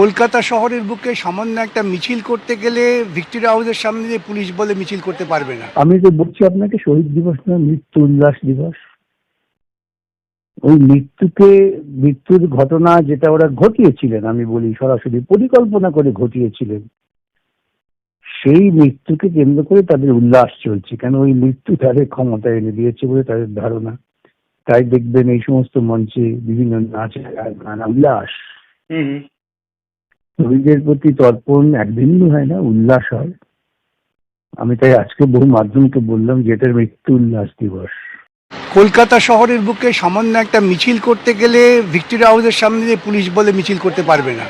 কলকাতা শহরের বুকে সামান্য একটা মিছিল করতে গেলে ভিক্টোরিয়া হাউসের সামনে দিয়ে পুলিশ বলে মিছিল করতে পারবে না। আমি তো বলছি আপনাকে শহীদ দিবস না মৃত্যু উল্লাস দিবস। ওই মৃত্যুকে মৃত্যুর ঘটনা যেটা ওরা ঘটিয়েছিলেন আমি বলি সরাসরি পরিকল্পনা করে ঘটিয়েছিলেন সেই মৃত্যুকে কেন্দ্র করে তাদের উল্লাস চলছে। কেন ওই মৃত্যু তাদের ক্ষমতা এনে দিয়েছে বলে তাদের ধারণা? তাই দেখবেন এই সমস্ত মঞ্চে বিভিন্ন নাচ গান উল্লাস। শহীদের প্রতি তর্পণ একদিনই হয় না, উল্লাস হয়। আমি তাই আজকে বহু মাধ্যমকে বললাম যে এটার মৃত্যু উল্লাস দিবস। কলকাতা শহরের বুকে সামান্য একটা মিছিল করতে গেলে ভিক্টোরিয়া হাউসের সামনে দিয়ে পুলিশ বলে মিছিল করতে পারবে না।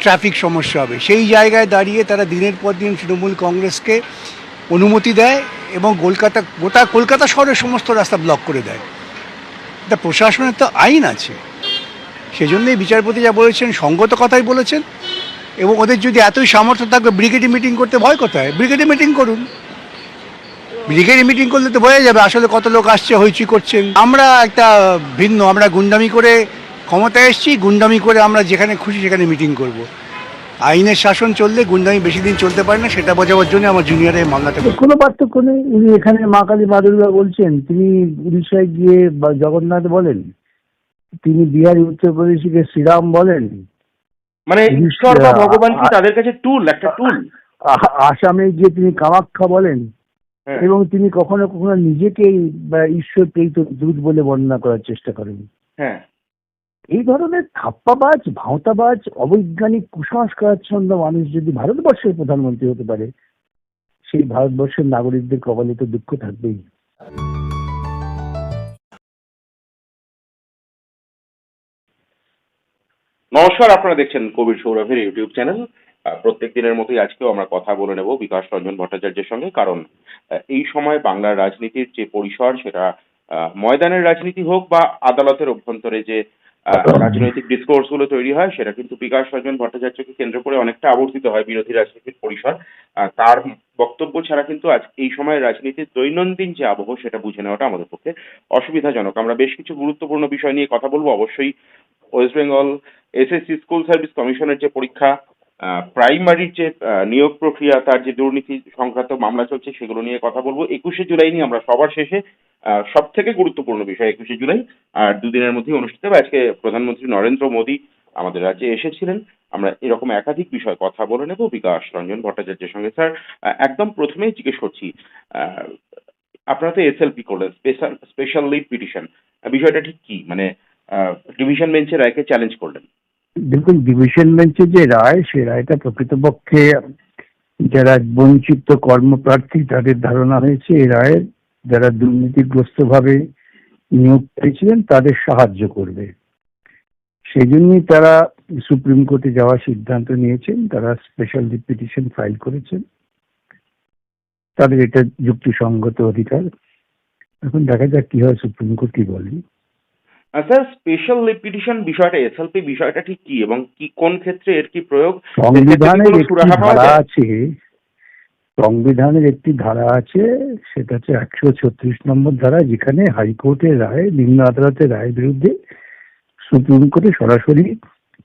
ট্রাফিক সমস্যা হবে। সেই জায়গায় দাঁড়িয়ে তারা দিনের পর দিন তৃণমূল কংগ্রেসকে অনুমতি দেয় এবং কলকাতা, গোটা কলকাতা শহরের সমস্ত রাস্তা ব্লক করে দেয়। এটা প্রশাসনের তো আইন আছে। সেজন্যই বিচারপতি যা বলেছেন, সঙ্গত কথাই বলেছেন, এবং ওদের যদি এতই সামর্থ্য থাকবে ব্রিগেডে মিটিং করতে ভয় কোথায়? ব্রিগেডে মিটিং করুন। ব্রিগেডে মিটিং করলে তো বোঝা যাবে আসলে কত লোক আসছে, হইচই করছেন। আমরা একটা ভিন্ন, আমরা গুন্ডামি করে ক্ষমতায় এসেছি, গুন্ডামি করে আমরা যেখানে খুশি সেখানে মিটিং করব। আইনের শাসন চললে গুন্ডামি বেশি দিন চলতে পারে না, সেটা বোঝাবার জন্য আমার জুনিয়রে তো কোনো পার্থক্য নেই, উনি এখানে মা কালী মা বলছেন, তিনি উড়িষ্যায় গিয়ে জগন্নাথ বলেন তিনি বিহারি উত্তরপ্রদেশে গিয়ে শ্রীরাম বলেন। মানে ঈশ্বর বা ভগবান কি তাদের কাছে টুল একটা টুল আসামে গিয়ে তিনি কামাখ্যা বলেন হ্যাঁ। এবং তিনি কখনো কখনো নিজেকেই বা ঈশ্বর প্রেরিত দূত বলে বর্ণনা করার চেষ্টা করেন। হ্যাঁ। এই ধরনের থাপ্পাবাজ ভাঁওতাবাজ অবৈজ্ঞানিক কুসংস্কারাচ্ছন্ন মানুষ যদি ভারতবর্ষের প্রধানমন্ত্রী হতে পারে সেই ভারতবর্ষের নাগরিকদের কপালে তো দুঃখ থাকবেই। নমস্কার, আপনারা দেখছেন কবির সৌরভের ইউটিউব চ্যানেল। প্রত্যেক দিনের মতোই আজকেও আমরা কথা বলে নেব বিকাশ রঞ্জন ভট্টাচার্যের সঙ্গে, কারণ এই সময় বাংলার রাজনীতির যে পরিসর, সেটা ময়দানের রাজনীতি হোক বা আদালতের অভ্যন্তরে যে রাজনৈতিক ডিসকোর্সগুলো তৈরি হয়, সেটা কিন্তু বিকাশ রঞ্জন ভট্টাচার্যকে কেন্দ্র করে অনেকটা আবর্তিত হয় বিরোধী রাজনীতির পরিসর। তার বক্তব্য ছাড়া কিন্তু আজ এই সময় রাজনীতির দৈনন্দিন যে আবহ, সেটা বুঝে নেওয়াটা আমাদের পক্ষে অসুবিধাজনক। আমরা বেশ কিছু গুরুত্বপূর্ণ বিষয় নিয়ে কথা বলব। অবশ্যই West Bengal SSC school service কমিশনের যে পরীক্ষা প্রাইমারির যে নিয়োগ প্রক্রিয়া, তার যে দুর্নীতি সংক্রান্ত মামলা চলছে সেগুলো নিয়ে কথা বলব। একুশে জুলাই নিয়ে আমরা সবার শেষে সব থেকে গুরুত্বপূর্ণ বিষয় একুশে জুলাই, আর দুদিনের মধ্যেই অনুষ্ঠিত হবে। আজকে প্রধানমন্ত্রী নরেন্দ্র মোদী আমাদের রাজ্যে এসেছিলেন। আমরা এরকম একাধিক বিষয় কথা বলে নেব। বিকাশ রঞ্জন ভট্টাচার্যের সঙ্গে, স্যার একদম প্রথমেই জিজ্ঞেস করছি আপনারা তো এসএলপি করলেন স্পেশাল স্পেশাল লিভ পিটিশন বিষয়টা ঠিক কি? মানে ডিভিশন বেঞ্চের রায়কে চ্যালেঞ্জ করলেন। দেখুন ডিভিশন বেঞ্চের যে রায় সে রায়টা প্রকৃতপক্ষে যারা বঞ্চিত কর্মপ্রার্থী তাদের ধারণা হয়েছে এই রায়ের যারা দুর্নীতিগ্রস্তভাবে নিয়োগ পেয়েছিলেন তাদের সাহায্য করবে। সেই জন্যই তারা সুপ্রিম কোর্টে যাওয়ার সিদ্ধান্ত নিয়েছেন তারা স্পেশাল পিটিশন ফাইল করেছেন। তাদের এটা যুক্তিসঙ্গত অধিকার। এখন দেখা যাক কি হয় সুপ্রিম কোর্ট কি বলে। Ah, sir special leave petition বিষয়টা এসএলপি বিষয়টা ঠিক কি এবং কি কোন ক্ষেত্রে এর কি প্রয়োগ? সংবিধানের একটি ধারা আছে। সংবিধানের একটি ধারা আছে সেটা হচ্ছে একশো ছত্রিশ নম্বর ধারা যেখানে হাইকোর্টের রায় নিম্ন আদালতের রায়ের বিরুদ্ধে সুপ্রিম কোর্টে সরাসরি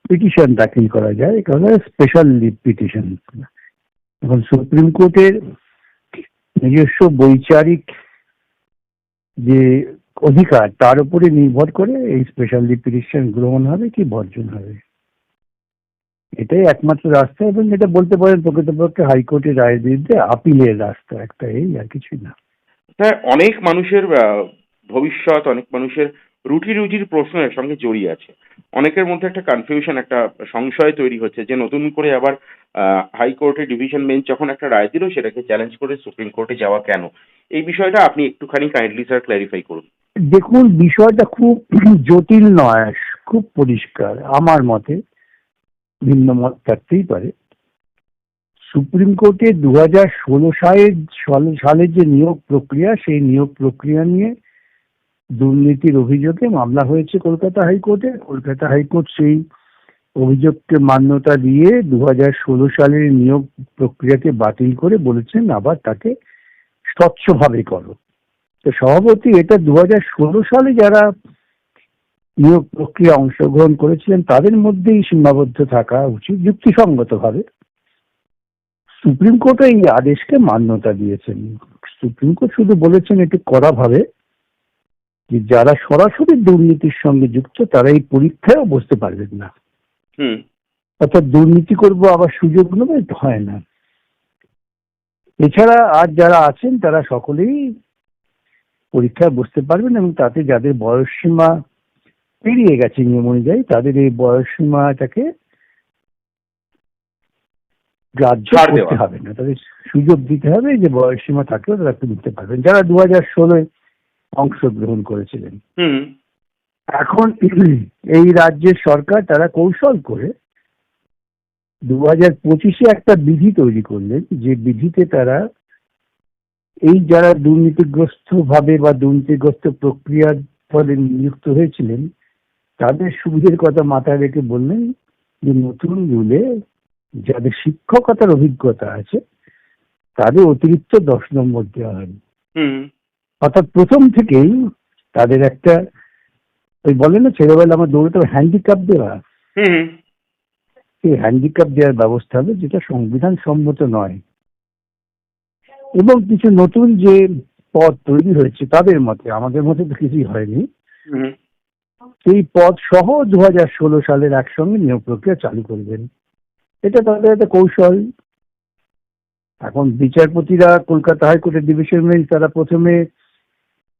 পিটিশন দাখিল করা যায় কারণ স্পেশাল পিটিশন এখন সুপ্রিম কোর্টের নিজস্ব বৈচারিক যে অধিকার, তার উপরে নির্ভর করে এই স্পেশাল লিভ গ্রহণ হবে কি বর্জন হবে। এটাই একমাত্র রাস্তা এবং এটা বলতে পারেন প্রকৃতপক্ষে হাইকোর্টের রায়ের বিরুদ্ধে আপিলের রাস্তা একটা, এই আর কিছুই না। স্যার অনেক মানুষের ভবিষ্যৎ, অনেক মানুষের রুটি রুজির প্রশ্ন এর সঙ্গে জড়িয়ে আছে। অনেকের মধ্যে একটা কনফিউশন একটা সংশয় তৈরি হচ্ছে যে নতুন করে আবার হাইকোর্টে ডিভিশন বেঞ্চ যখন একটা রায় দিল, সেটাকে চ্যালেঞ্জ করে সুপ্রিম কোর্টে যাওয়া কেন? এই বিষয়টা আপনি একটুখানি কাইন্ডলি স্যার ক্ল্যারিফাই করুন। দেখুন, বিষয়টা খুব জটিল নয়, খুব পরিষ্কার আমার মতে, ভিন্ন মত থাকতেই পারে। সুপ্রিম কোর্টে দু হাজার ষোলো সালের সালে- সালের যে নিয়োগ প্রক্রিয়া, সেই নিয়োগ প্রক্রিয়া নিয়ে দুর্নীতির অভিযোগে মামলা হয়েছে কলকাতা হাইকোর্টে। কলকাতা হাইকোর্ট সেই অভিযোগকে মান্যতা দিয়ে দু হাজার ষোলো সালের নিয়োগ প্রক্রিয়াকে বাতিল করে বলেছেন, আবার তাকে স্বচ্ছভাবে করো। তো সভাপতি এটা দু হাজার ষোলো সালে যারা নিয়োগ প্রক্রিয়া অংশগ্রহণ করেছিলেন তাদের মধ্যেই সীমাবদ্ধ থাকা উচিত যুক্তিসঙ্গতভাবে। সুপ্রিম কোর্ট এই আদেশকে মান্যতা দিয়েছেন। সুপ্রিম কোর্ট শুধু বলেছেন এটি কড়াভাবে যে যারা সরাসরি দুর্নীতির সঙ্গে যুক্ত তারা এই পরীক্ষায়ও বসতে পারবেন না। অর্থাৎ দুর্নীতি করব আবার সুযোগ নেবে হয় না। এছাড়া আর যারা আছেন তারা সকলেই পরীক্ষায় বসতে পারবেন এবং তাতে যাদের বয়স সীমা পেরিয়ে গেছে নিয়ম অনুযায়ী তাদের এই বয়স সীমাটাকে গ্রাহ্য করতে হবে না। তাদের সুযোগ দিতে হবে যে বয়স সীমা থাকলেও তারা একটু দিতে পারবেন। যারা দু হাজার ষোলোয় অংশগ্রহণ করেছিলেন। হুম। এখন এই রাজ্যের সরকার তারা কৌশল করে দু হাজার পঁচিশে একটা বিধি তৈরি করলেন যে বিধিতে তারা এই যারা দুর্নীতিগ্রস্ত ভাবে বা দুর্নীতিগ্রস্ত প্রক্রিয়ার ফলে নিযুক্ত হয়েছিলেন তাদের সুবিধের কথা মাথায় রেখে বললেন যে নতুন রুলে যাদের শিক্ষকতার অভিজ্ঞতা আছে তাদের অতিরিক্ত দশ নম্বর দেওয়া হবে হুম। অর্থাৎ প্রথম থেকেই তাদের একটা ওই বলে না ছেলেবেলা আমার দৌড়তে হ্যান্ডিক্যাপ দেওয়া। হুম। সেই হ্যান্ডিক্যাপ দেওয়ার ব্যবস্থা হবে যেটা সংবিধান সম্মত নয়। এবং কিছু নতুন যে পদ তৈরি হয়েছে তাদের মতে আমাদের মতে তো কিছুই হয়নি। সেই পদ সহ দু হাজার ষোলো সালের একসঙ্গে নিয়োগ প্রক্রিয়া চালু করবেন। এটা তাদের একটা কৌশল। এখন বিচারপতিরা কলকাতা হাইকোর্টের ডিভিশন বেঞ্চ তারা প্রথমে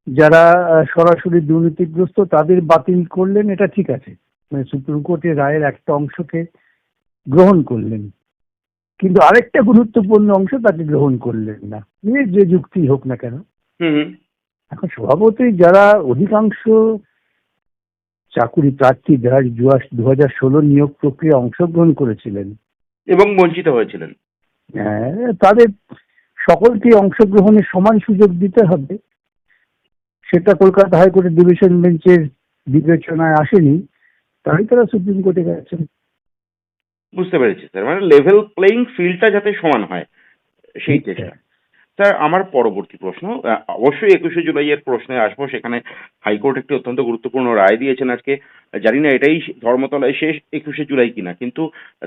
যারা সরাসরি দুর্নীতিগ্রস্ত তাদের বাতিল করলেন এটা ঠিক আছে। মানে সুপ্রিম কোর্টের রায়ের একটা অংশকে গ্রহণ করলেন। কিন্তু আরেকটা গুরুত্বপূর্ণ অংশ তাকে গ্রহণ করলেন না। যে যুক্তি হোক না কেন। এখন স্বভাবতই যারা অধিকাংশ চাকুরি প্রার্থী যারা দু হাজার ষোলো নিয়োগ প্রক্রিয়া অংশগ্রহণ করেছিলেন। এবং বঞ্চিত হয়েছিলেন। হ্যাঁ, তাদের সকলকে অংশগ্রহণের সমান সুযোগ দিতে হবে। সেটা কলকাতা হাইকোর্টের ডিভিশন বেঞ্চের বিবেচনায় আসেনি। তাই তারা সুপ্রিম কোর্টে গেছেন। বুঝতে পেরেছি স্যার মানে লেভেল প্লেইং ফিল্ডটা যাতে সমান হয় সেই চেষ্টা। স্যার আমার পরবর্তী প্রশ্ন অবশ্যই একুশে জুলাইয়ের প্রশ্নে আসব সেখানে হাইকোর্ট একটি অত্যন্ত গুরুত্বপূর্ণ রায় দিয়েছেন আজকে। জানি না এটাই ধর্মতলায় শেষ একুশে জুলাই কিনা কিন্তু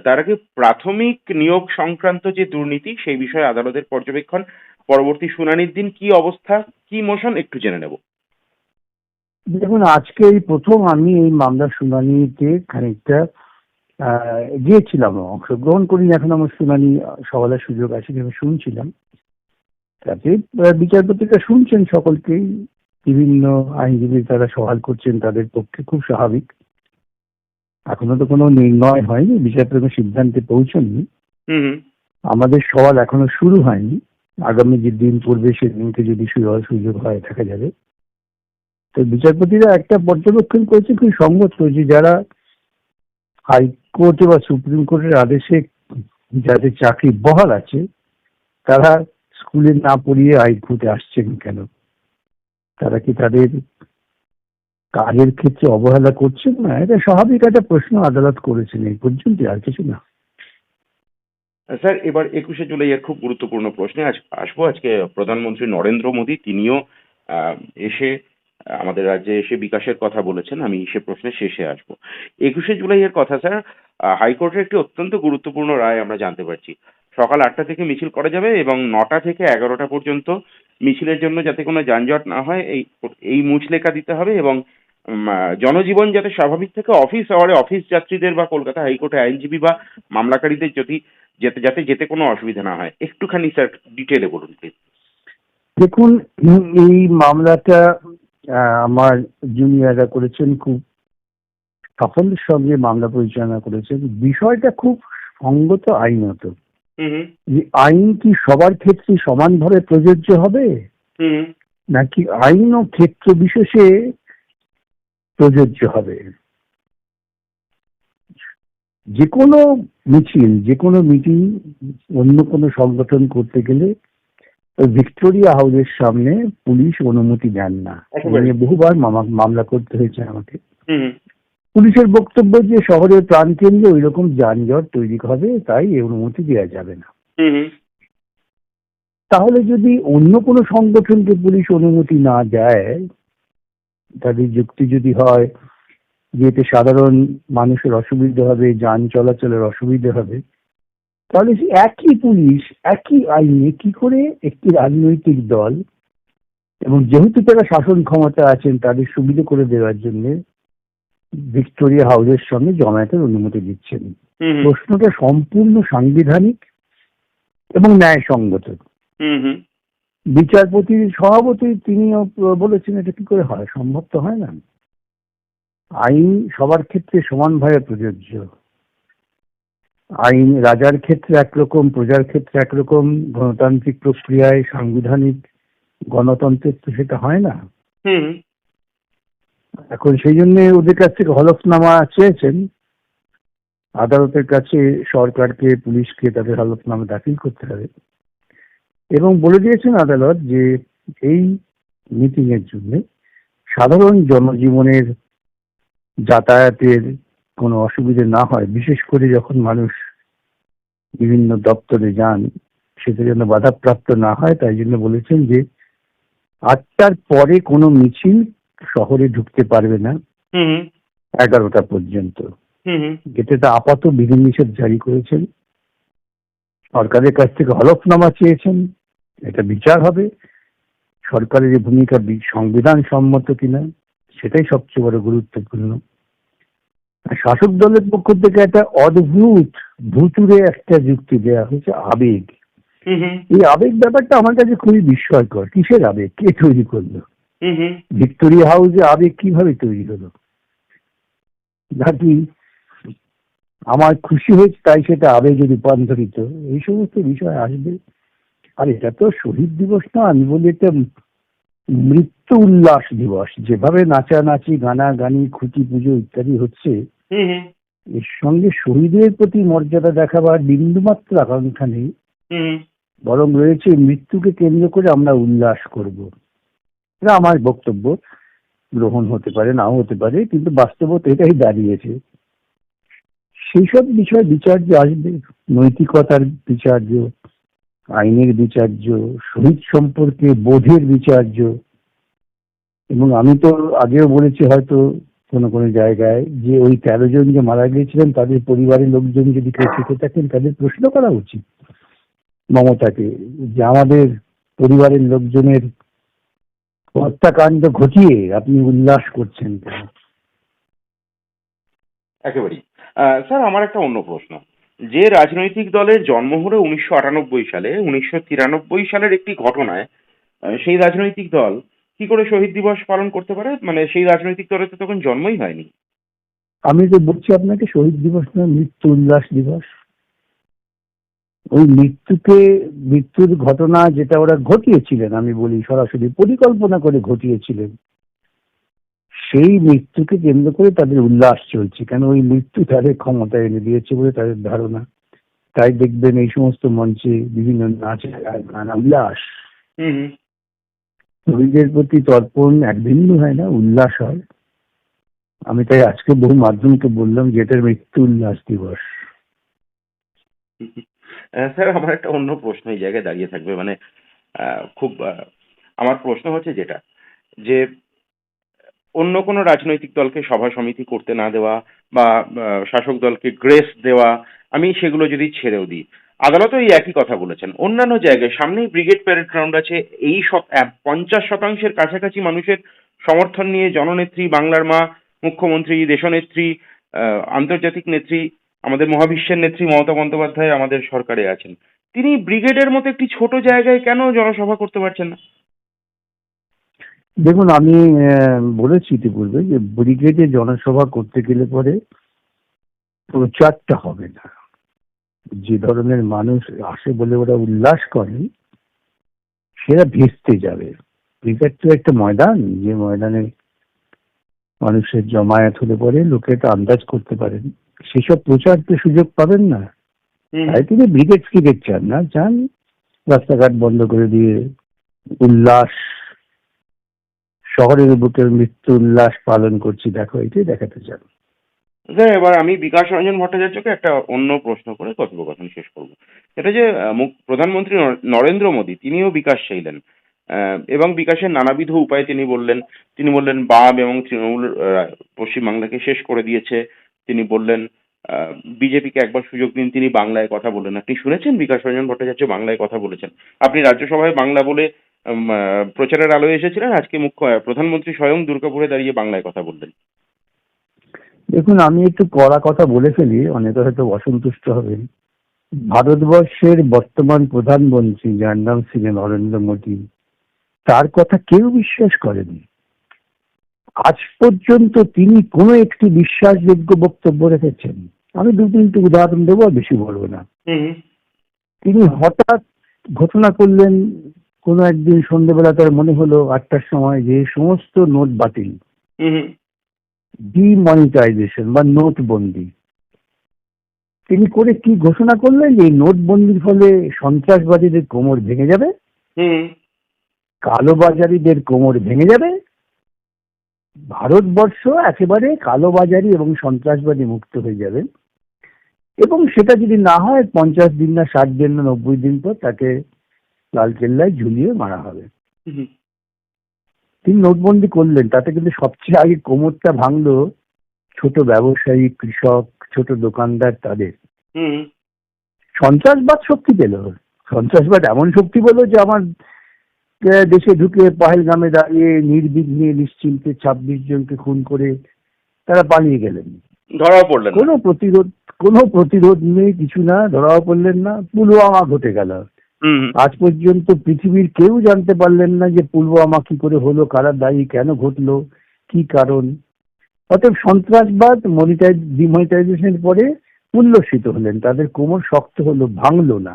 তার আগে প্রাথমিক নিয়োগ সংক্রান্ত যে দুর্নীতি সেই বিষয়ে আদালতের পর্যবেক্ষণ পরবর্তী শুনানির দিন কি অবস্থা কি মোশন একটু জেনে নেব। দেখুন আজকে এই প্রথম আমি এই মামলার শুনানিতে খানিকটা গিয়েছিলাম অংশগ্রহণ করিনি এখন আমার শুনানি সকালের সুযোগ আছে আমি শুনছিলাম। তাতে বিচারপতিরা শুনছেন সকলকেই বিভিন্ন আইনজীবী তারা সওয়াল করছেন তাদের পক্ষে খুব স্বাভাবিক। এখনও তো কোনো নির্ণয় হয়নি বিচারপতি কোনো সিদ্ধান্তে পৌঁছননি। আমাদের সওয়াল এখনও শুরু হয়নি। আগামী যে দিন পড়বে সেদিনকে যদি সুযোগ সুযোগ হয় দেখা যাবে। তো বিচারপতিরা একটা পর্যবেক্ষণ করেছে খুব সঙ্গত যে যারা হাইকোর্টে বা সুপ্রিম কোর্টের আদেশে যাদের চাকরি বহাল আছে, তারা স্কুলে না পড়িয়ে হাইকোর্টে আসছেন কেন? তারা কি তাদের কাজের ক্ষেত্রে অবহেলা করছেন না? এটা স্বাভাবিক একটা প্রশ্ন আদালত করেছেন, এই পর্যন্ত আর কিছু না। স্যার, এবার একুশে জুলাইয়ের খুব গুরুত্বপূর্ণ প্রশ্নে আসব। আজকে প্রধানমন্ত্রী নরেন্দ্র মোদী, তিনিও এসে আমাদের রাজ্যে এসে বিকাশের কথা বলেছেন, আমি সে প্রশ্নের শেষে আসব। একুশে জুলাই এর কথা, স্যার হাইকোর্টের একটি অত্যন্ত গুরুত্বপূর্ণ রায় আমরা জানতে পারছি। সকাল আটটা থেকে মিছিল করা যাবে এবং নটা থেকে এগারোটা পর্যন্ত মিছিলের জন্য যাতে কোনো যানজট না হয়, এই এই মুচলেখা দিতে হবে এবং জনজীবন যাতে স্বাভাবিক থেকে, অফিস আওয়ারে অফিস যাত্রীদের বা কলকাতা হাইকোর্টে আইনজীবী বা মামলাকারীদের যদি যেতে, যাতে যেতে কোনো অসুবিধা না হয়। একটুখানি, স্যার, ডিটেলে বলুন প্লিজ দেখুন এই মামলাটা আমার জুনিয়ররা করেছেন খুব সাফল্যের সঙ্গে মামলা পরিচালনা করেছেন। বিষয়টা খুব সঙ্গত আইনত। আইন কি সবার ক্ষেত্রে সমানভাবে প্রযোজ্য হবে? নাকি আইন ও ক্ষেত্র বিশেষে প্রযোজ্য হবে? যে কোনো মিছিল যে কোনো মিটিং অন্য কোনো সংগঠন করতে গেলে ভিক্টোরিয়া হাউসের সামনে পুলিশ অনুমতি দেন না। বহুবার মামলা করতে হয়েছে আমাকে। পুলিশের বক্তব্য যে শহরের প্রাণকেন্দ্রে ওই রকম যানজট তৈরি হবে তাই এই অনুমতি দেওয়া যাবে না। তাহলে যদি অন্য কোনো সংগঠনকে পুলিশ অনুমতি না দেয় তাদের যুক্তি যদি হয় যে এতে সাধারণ মানুষের অসুবিধা হবে যান চলাচলের অসুবিধা হবে তাহলে একই পুলিশ একই আইনে কি করে একটি রাজনৈতিক দল এবং যেহেতু তারা শাসন ক্ষমতা আছেন তাদের সুবিধা করে দেওয়ার জন্য ভিক্টোরিয়া হাউসের সঙ্গে জমায়েতের অনুমতি দিচ্ছেন। প্রশ্নটা সম্পূর্ণ সাংবিধানিক এবং ন্যায়সঙ্গত। হুম হুম। বিচারপতির সভাপতি তিনিও বলেছেন এটা কি করে হয়? সম্ভব তো হয় না। আইন সবার ক্ষেত্রে সমানভাবে প্রযোজ্য। আইন রাজার ক্ষেত্রে একরকম প্রজার ক্ষেত্রে একরকম গণতান্ত্রিক প্রক্রিয়ায় সাংবিধানিক গণতন্ত্রের তো সেটা হয় না। এখন সেই জন্য ওদের কাছ থেকে হলফনামা চেয়েছেন। আদালতের কাছে সরকারকে পুলিশকে তাদের হলফনামা দাখিল করতে হবে। এবং বলে দিয়েছেন আদালত যে এই মিটিং এর জন্য সাধারণ জনজীবনের যাতায়াতের কোনো অসুবিধে না হয় বিশেষ করে যখন মানুষ বিভিন্ন দপ্তরে যান সেটা যেন বাধাপ্রাপ্ত না হয় তাই জন্য বলেছেন যে আটটার পরে কোনো মিছিল শহরে ঢুকতে পারবে না। এগারোটা পর্যন্ত। হুম হুম, এতে তো আপাত বিধিনিষেধ জারি করেছেন। সরকারের কাছ থেকে হলফনামা চেয়েছেন এটা বিচার হবে। সরকারের এই ভূমিকা সংবিধান সম্মত কিনা সেটাই সবচেয়ে বড় গুরুত্বপূর্ণ। শাসক দলের পক্ষ থেকে একটা অদ্ভুত ভুতুরে একটা যুক্তি দেওয়া হয়েছে আবেগ। এই আবেগ ব্যাপারটা আমার কাছে খুবই বিস্ময়কর। কিসের আবেগ? কে তৈরি করল? ভিক্টোরিয়া হাউসে আবেগ কীভাবে তৈরি হলো? নাকি আমার খুশি হয়েছে তাই সেটা আবেগে রূপান্তরিত? এই সমস্ত বিষয় আসবে। আর এটা তো শহীদ দিবস না আমি বলি এটা মৃত্যু উল্লাস দিবস। যেভাবে নাচানাচি গানাগানি খুঁটি পুজো ইত্যাদি হচ্ছে এর সঙ্গে শহীদের প্রতি মর্যাদা দেখাবার বিন্দুমাত্র আকাঙ্ক্ষা নেই। বরং রয়েছে মৃত্যুকে কেন্দ্র করে আমরা উল্লাস করব। এটা আমার বক্তব্য। গ্রহণ হতে পারে নাও হতে পারে কিন্তু বাস্তবতা এটাই দাঁড়িয়েছে। সেই সব বিষয় বিচার্য আসবে। নৈতিকতার বিচার্য আইনের বিচার্য শহীদ সম্পর্কে বোধের বিচার্য। এবং আমি তো আগেও বলেছি হয়তো কোনো কোনো জায়গায় যে ওই তেরো জন যে মারা গিয়েছিলেন, তাদের পরিবারের লোকজন যদি কেউ থেকে থাকেন, তাদের প্রশ্ন করা উচিত মমতাকে যে আমাদের পরিবারের লোকজনের হত্যাকাণ্ড ঘটিয়ে আপনি উল্লাস করছেন একেবারেই। স্যার, আমার একটা অন্য প্রশ্ন। যে রাজনৈতিক দলের জন্ম হলো উনিশশো আটানব্বই সালে, উনিশশো তিরানব্বই সালের একটি ঘটনায় সেই রাজনৈতিক দল কি করে শহীদ দিবস পালন করতে পারে? মানে সেই রাজনৈতিক দলের তো তখন জন্মই হয়নি। আমি তো বলছি আপনাকে শহীদ দিবস না মৃত্যু উল্লাস দিবস। ওই মৃত্যুকে মৃত্যুর ঘটনা যেটা ওরা ঘটিয়েছিলেন আমি বলি সরাসরি পরিকল্পনা করে ঘটিয়েছিলেন সেই মৃত্যুকে কেন্দ্র করে তাদের উল্লাস চলছে। কেন ওই মৃত্যু তাদের ক্ষমতা এনে দিয়েছে বলে তাদের ধারণা? তাই দেখবেন এই সমস্ত মঞ্চে বিভিন্ন নাচের গান উল্লাস। হুম প্রতি তর্পণ এক ভিন্ন হয় না, উল্লাস হয়। আমি তাই আজকে বহু মাধ্যমকে বললাম যে এটার মৃত্যু উল্লাস দিবস। স্যার, আমার একটা অন্য প্রশ্ন এই জায়গায় দাঁড়িয়ে থাকবে। মানে খুব আমার প্রশ্ন হচ্ছে যেটা, যে অন্য কোনো রাজনৈতিক দলকে সভা সমিতি করতে না দেওয়া বা শাসক দলকে গ্রেস দেওয়া, আমি সেগুলো যদি ছেড়েও দিই আদালতও এই একই কথা বলেছেন। অন্যান্য জায়গায় সামনেই ব্রিগেড প্যারেড গ্রাউন্ড আছে। এই আহ, পঞ্চাশ শতাংশের কাছাকাছি মানুষের সমর্থন নিয়ে জননেত্রী বাংলার মা মুখ্যমন্ত্রী দেশনেত্রী আন্তর্জাতিক নেত্রী আমাদের মহাবিশ্বের নেত্রী মমতা বন্দ্যোপাধ্যায় আমাদের সরকারে আছেন। তিনি ব্রিগেডের মতো একটি ছোট জায়গায় কেন জনসভা করতে পারছেন না? দেখুন আমি বলেছি ইতিপূর্বে যে ব্রিগেডে জনসভা করতে গেলে পরে প্রচারটা হবে না। যে ধরনের মানুষ আসে বলে ওরা উল্লাস করে সেটা ভেস্তে যাবে। ব্রিগেড তো একটা ময়দান যে ময়দানে মানুষের জমায়েত হলে পরে লোকে এটা আন্দাজ করতে পারেন। সেসব প্রচার তো সুযোগ পাবেন না। তাই তিনি ব্রিগেড ফ্রিগেড চান না চান রাস্তাঘাট বন্ধ করে দিয়ে উল্লাস শহরের বুকের মৃত্যু উল্লাস পালন করছি দেখো এটাই দেখাতে চান। স্যার, এবার আমি বিকাশ রঞ্জন ভট্টাচার্যকে একটা অন্য প্রশ্ন করে কথোপকথন শেষ করব। এটা যে প্রধানমন্ত্রী নরেন্দ্র মোদী, তিনিও বিকাশ চাইলেন। এবং বিকাশের নানাবিধ উপায় তিনি বললেন তিনি বললেন, বাম এবং তৃণমূল পশ্চিমবাংলাকে শেষ করে দিয়েছে। তিনি বললেন বিজেপিকে একবার সুযোগ দিন, তিনি বাংলায় কথা বললেন। আপনি শুনেছেন বিকাশ রঞ্জন ভট্টাচার্য বাংলায় কথা বলেছেন? আপনি রাজ্যসভায় বাংলা বলে প্রচারের আলোয় এসেছিলেন, আজকে মুখ্য প্রধানমন্ত্রী স্বয়ং দুর্গাপুরে দাঁড়িয়ে বাংলায় কথা বললেন। দেখুন আমি একটু কড়া কথা বলে ফেলি অনেকে হয়তো অসন্তুষ্ট হবেন। ভারতবর্ষের বর্তমান প্রধানমন্ত্রী যার নাম ছিলেন নরেন্দ্র মোদী তার কথা কেউ বিশ্বাস করেনি। আজ পর্যন্ত তিনি কোনো একটি বিশ্বাসযোগ্য বক্তব্য রেখেছেন। আমি দু তিনটি উদাহরণ দেবো আর বেশি বলব না। তিনি হঠাৎ ঘোষণা করলেন কোনো একদিন সন্ধ্যেবেলা তার মনে হলো আটটার সময় যে সমস্ত নোট বাতিল ডিমনিটাইজেশন বা নোটবন্দি। তিনি করে কি ঘোষণা করলেন যে নোটবন্দির ফলে সন্ত্রাসবাদীদের কোমর ভেঙে যাবে? কালোবাজারিদের কোমর ভেঙে যাবে? ভারতবর্ষ একেবারে কালোবাজারি এবং সন্ত্রাসবাদী মুক্ত হয়ে যাবে। এবং সেটা যদি না হয় পঞ্চাশ দিন না ষাট দিন না নব্বই দিন পর তাকে লালকেল্লায় ঝুলিয়ে মারা হবে। তিনি নোটবন্দি করলেন। তাতে কিন্তু সবচেয়ে আগে কোমরটা ভাঙলো ছোট ব্যবসায়ী কৃষক ছোট দোকানদার তাদের। সন্ত্রাসবাদ শক্তি পেল। সন্ত্রাসবাদ এমন শক্তি পেল যে আমার দেশে ঢুকে পহেলগামে দাঁড়িয়ে নির্বিঘ্নে নিশ্চিন্তে ছাব্বিশ জনকে খুন করে তারা পালিয়ে গেলেন। ধরাও পড়লেন কোনো প্রতিরোধ কোনো প্রতিরোধ নেই কিছু না ধরাও পড়লেন না পুলওয়ামা ঘটে গেল। আজ পর্যন্ত পৃথিবীর কেউ জানতে পারলেন না যে পুলওয়ামা কি করে হলো কারা দায়ী কেন ঘটলো কি কারণ। অতএব সন্ত্রাসবাদ মনিটাইজ ডিমনিটাইজেশনের পরে উল্লসিত হলেন। তাদের কোমর শক্ত হলো ভাঙলো না।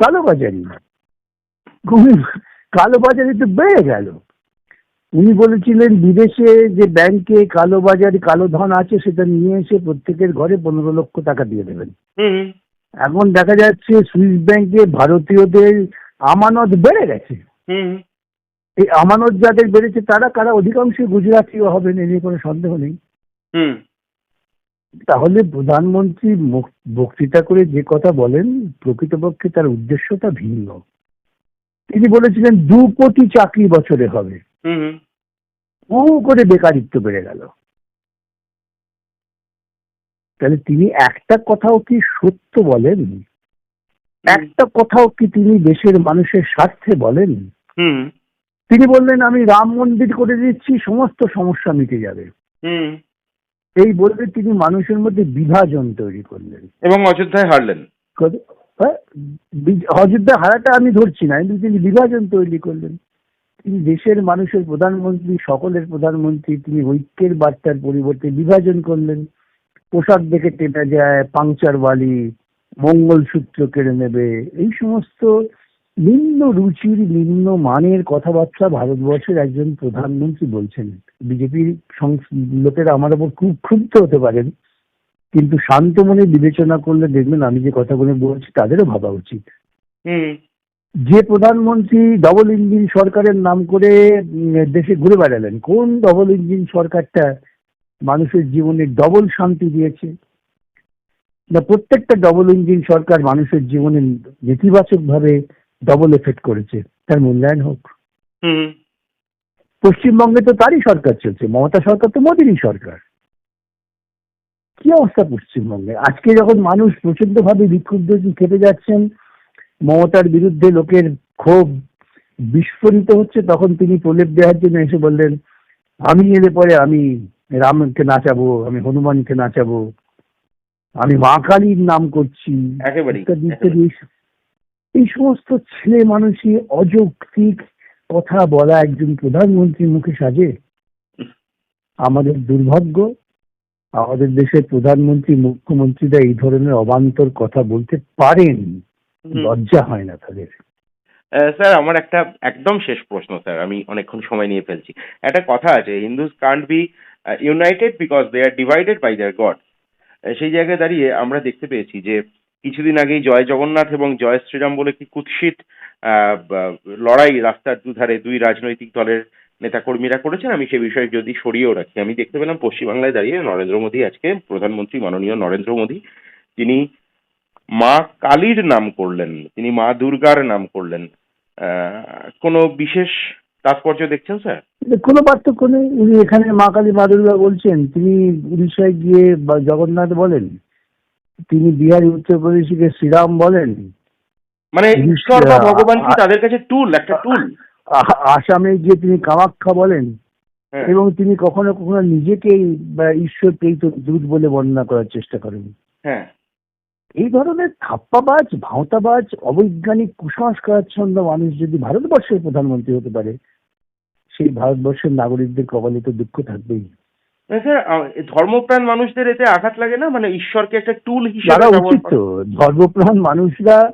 কালোবাজারি। কালোবাজারি তো বেড়ে গেল। উনি বলেছিলেন বিদেশে যে ব্যাংকে কালোবাজারি কালো ধন আছে সেটা নিয়ে এসে প্রত্যেকের ঘরে পনেরো লক্ষ টাকা দিয়ে দেবেন। এখন দেখা যাচ্ছে সুইস ব্যাংকে ভারতীয়দের আমানত বেড়ে গেছে। এই আমানত যাদের বেড়েছে তারা কারা অধিকাংশই গুজরাটিও হবেন এ নিয়ে কোনো সন্দেহ নেই। তাহলে প্রধানমন্ত্রী বক্তৃতা করে যে কথা বলেন প্রকৃতপক্ষে তার উদ্দেশ্যটা ভিন্ন। তিনি বলেছিলেন দু কোটি চাকরি বছরে হবে। হু করে বেকারিত্ব বেড়ে গেল। তাহলে তিনি একটা কথাও কি সত্য বলেন? একটা কথাও কি তিনি দেশের মানুষের স্বার্থে বলেন? তিনি বললেন আমি রাম মন্দির করে দিচ্ছি সমস্ত সমস্যা মিটে যাবে। এই বলে তিনি মানুষের মধ্যে বিভাজন তৈরি করলেন। এবং অযোধ্যায় হারলেন। হ্যাঁ, অযোধ্যা হারাটা আমি ধরছি না কিন্তু তিনি বিভাজন তৈরি করলেন। তিনি দেশের মানুষের প্রধানমন্ত্রী সকলের প্রধানমন্ত্রী তিনি ঐক্যের বার্তার পরিবর্তে বিভাজন করলেন। পোশাক দেখে টেটা যায় পাংচার বালি মঙ্গলসূত্র কেড়ে নেবে। এই সমস্ত নিম্ন রুচির নিম্ন মানের কথাবার্তা ভারতবর্ষের একজন প্রধানমন্ত্রী বলছেন। বিজেপির লোকেরা আমার ওপর খুব ক্ষুব্ধ হতে পারেন কিন্তু শান্ত মনে বিবেচনা করলে দেখবেন আমি যে কথাগুলো বলছি তাদেরও ভাবা উচিত। যে প্রধানমন্ত্রী ডবল ইঞ্জিন সরকারের নাম করে দেশে ঘুরে বেড়ালেন কোন ডবল ইঞ্জিন সরকারটা মানুষের জীবনে ডবল শান্তি দিয়েছে। না প্রত্যেকটা ডবল ইঞ্জিন সরকার মানুষের জীবনে নেতিবাচক ভাবে ডবল এফেক্ট করেছে তার মূল্যায়ন হোক। পশ্চিমবঙ্গে তো তারই সরকার চলছে মমতা সরকার তো মোদিরই সরকার। কি অবস্থা পশ্চিমবঙ্গে? আজকে যখন মানুষ প্রচণ্ড ভাবে বিক্ষুব্ধ খেপে যাচ্ছেন মমতার বিরুদ্ধে লোকের ক্ষোভ বিস্ফোরিত হচ্ছে তখন তিনি প্রলেপ দেওয়ার জন্য এসে বললেন আমি এলে পরে আমি রামকে নাচাবো আমি হনুমানকে নাচাবো আমি মা কালীর নাম করছি এই সমস্ত ছেলে মানুষই অযৌক্তিক কথা বলা একজন প্রধানমন্ত্রীর মুখে সাজে। আমাদের দুর্ভাগ্য আমাদের দেশের প্রধানমন্ত্রী মুখ্যমন্ত্রীরা এই ধরনের অবান্তর কথা বলতে পারেন। লজ্জা হয় না তাদের। স্যার আমার একটা একদম শেষ প্রশ্ন স্যার আমি অনেকক্ষণ সময় নিয়ে ফেলছি। একটা কথা আছে Hindus can't be united because they are divided by their god সেই জায়গায় দাঁড়িয়ে আমরা দেখতে পেয়েছি যে কিছুদিন আগেই জয় জগন্নাথ এবং জয় শ্রীরাম বলে কি কুৎসিত লড়াই রাস্তার দুধারে দুই রাজনৈতিক দলের নেতাকর্মীরা করেছেন। আমি সে বিষয়ে যদি সরিয়েও রাখি, আমি দেখতে পেলাম পশ্চিমবাংলায় দাঁড়িয়ে নরেন্দ্র মোদী আজকে প্রধানমন্ত্রী মাননীয় নরেন্দ্র মোদী, তিনি মা কালীর নাম করলেন, তিনি মা দুর্গার নাম করলেন। কোনো বিশেষ তাৎপর্য দেখছেন, স্যার? কোনো পার্থক্য নেই। উনি এখানে মা কালী মা দুর্গা বলছেন তিনি উড়িষ্যায় গিয়ে জগন্নাথ বলেন তিনি বিহারি উত্তরপ্রদেশকে শ্রীরাম বলেন। মানে ঈশ্বর বা ভগবান কি তাদের কাছে টুল একটা টুল? আসামে গিয়ে তিনি কামাখ্যা বলেন হ্যাঁ। এবং তিনি কখনো কখনো নিজেকেই ঈশ্বর প্রেরিত দূত বলে বর্ণনা করার চেষ্টা করেন। হ্যাঁ। এই ধরনের থাপ্পাবাজ ভাঁওতাবাজ অবৈজ্ঞানিক কুসংস্কারাচ্ছন্ন মানুষ যদি ভারতবর্ষের প্রধানমন্ত্রী হতে পারে সেই ভারতবর্ষের নাগরিকদের কপালে তো দুঃখ থাকবেই। স্যার ধর্মপ্রাণ মানুষদের এতে আঘাত লাগে না? মানে ঈশ্বরকে একটা টুল হিসেবে উচিত তো ধর্মপ্রাণ মানুষরা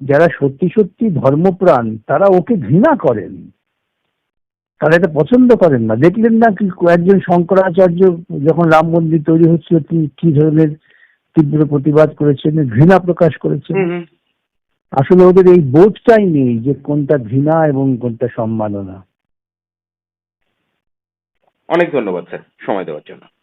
যারা সত্যি সত্যি ধর্মপ্রাণ তারা ওকে ঘৃণা করেন। তারা এটা পছন্দ করেন না। দেখলেন না কি কয়েকজন শঙ্করাচার্য যখন রাম মন্দির তৈরি হচ্ছিল তিনি কি ধরনের তীব্র প্রতিবাদ করেছেন ঘৃণা প্রকাশ করেছেন। আসলে ওদের এই বোধটাই নেই যে কোনটা ঘৃণা এবং কোনটা সম্মাননা। অনেক ধন্যবাদ স্যার সময় দেওয়ার জন্য।